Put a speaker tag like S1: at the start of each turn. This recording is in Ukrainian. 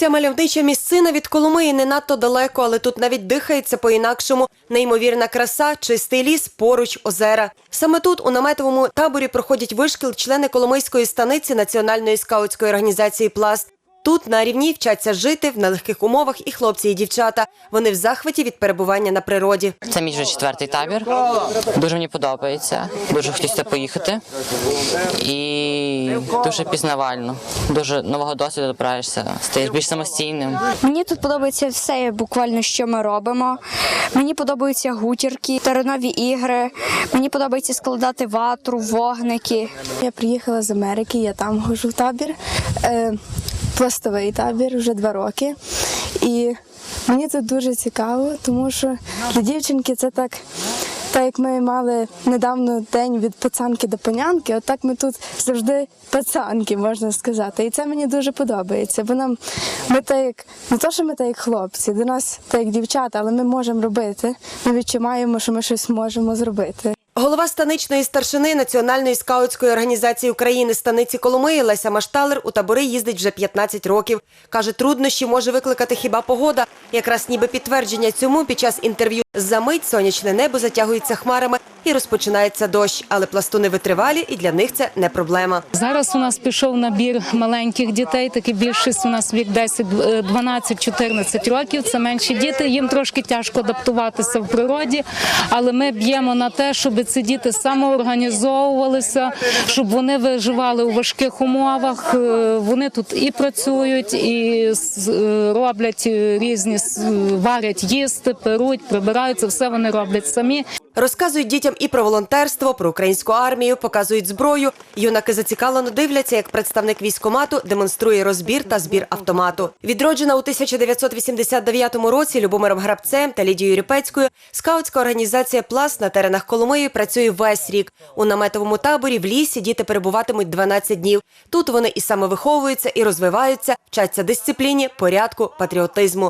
S1: Ця мальовнича місцина від Коломиї не надто далеко, але тут навіть дихається по-інакшому. Неймовірна краса, чистий ліс, поруч озера. Саме тут, у наметовому таборі, проходять вишкіл члени Коломийської станиці Національної скаутської організації Пласт. Тут на рівні вчаться жити в нелегких умовах і хлопці, і дівчата. Вони в захваті від перебування на природі.
S2: Це мій вже четвертий табір. Дуже мені подобається. Дуже хотілося поїхати. І дуже пізнавально. Дуже нового досвіду добираєшся, стаєш більш самостійним.
S3: Мені тут подобається все буквально, що ми робимо. Мені подобаються гутірки, теренові ігри. Мені подобається складати ватру, вогники.
S4: Я приїхала з Америки, я там ходжу в табір, е, пластовий табір вже два роки. І мені це дуже цікаво, тому що для дівчинки це так. Так як ми мали недавно день від пацанки до панянки, отак ми тут завжди пацанки, можна сказати. І це мені дуже подобається. Бо нам ми так як не то, що ми так як хлопці, до нас так як дівчата, але ми можемо робити. Ми відчуваємо, що ми щось можемо зробити.
S1: Голова станичної старшини Національної скаутської організації України станиці Коломиї Леся Машталер у табори їздить вже 15 років. Каже, труднощі може викликати хіба погода. Якраз ніби підтвердження цьому під час інтерв'ю за мить сонячне небо затягується хмарами і розпочинається дощ. Але пластуни витривалі, і для них це не проблема.
S5: Зараз у нас пішов набір маленьких дітей, таки більшість у нас вік 10, е, 12, 14 років. Це менші діти. Їм трошки тяжко адаптуватися в природі, але ми б'ємо на те, щоб ці діти самоорганізовувалися, щоб вони виживали у важких умовах. Е, Вони тут і працюють, і е, роблять е, різні варять їсти, перуть, прибирають. Це все вони роблять самі.
S1: Розказують дітям і про волонтерство, про українську армію, показують зброю. Юнаки зацікавлено дивляться, як представник військомату демонструє розбір та збір автомату. Відроджена у 1989 році Любомиром Грабцем та Лідією Ріпецькою, скаутська організація Пласт на теренах Коломиї працює весь рік. У наметовому таборі в лісі діти перебуватимуть 12 днів. Тут вони і самовиховуються, і розвиваються, вчаться дисципліні, порядку, патріотизму.